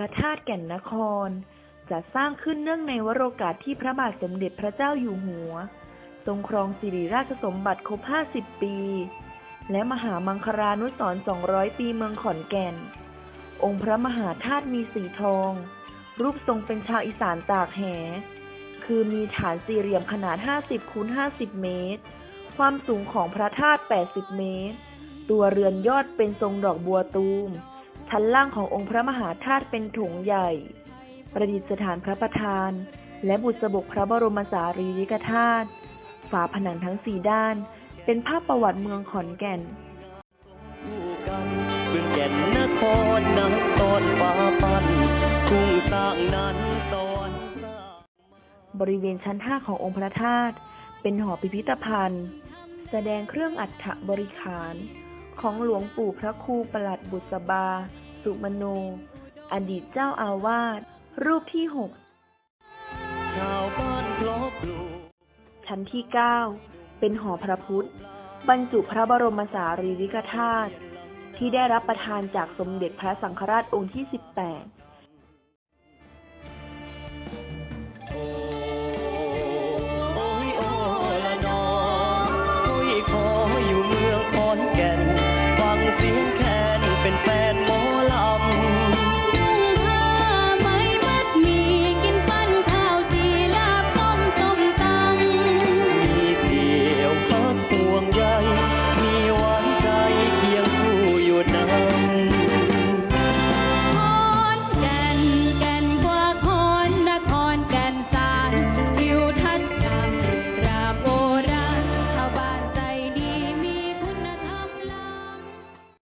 ระธาตุแก่นนคร จะสร้างขึ้นเนื่องในวโรกาสที่พระบาทสมเด็จพระเจ้าอยู่หัว ทรงครองสิริราชสมบัติครบ 50 ปี และมหามังคลานุสร 200 ปีเมืองขอนแก่น องค์พระมหาธาตุมีสีทอง รูปทรงเป็นชาวอีสานตากแห คือมีฐานสี่เหลี่ยมขนาด 50คูณ50 เมตร ความสูงของพระธาตุ80 เมตร ตัวเรือนยอดเป็นทรงดอกบัวตูม ชั้นล่างขององค์พระมหาธาตุเป็นโถงใหญ่ ประดิษฐานพระประธาน และบุษบกพระบรมสารีริกธาตุฝาผนังทั้งสี่ด้าน เป็นภาพประวัติเมืองขอนแก่นคู่กันเพื่อนแก่นนครนักตอนฟ้าปันทุ่งสร้างนั้นสวรรค์สร้างบริเวณชั้น5ขององค์พระธาตุเป็นหอพิพิธภัณฑ์ แสดงเครื่องอัฐบริขาร ของหลวงปู่พระครูประหลัดบุษบา สุมโน อดีตเจ้าอาวาส รูปที่ชาวบ้านพลบปลูก6ชั้นที่ 9 เป็นหอพระพุทธ บรรจุพระบรมสารีริกธาตุที่ได้รับประทานจากสมเด็จพระสังฆราชองค์ที่ 18 plan.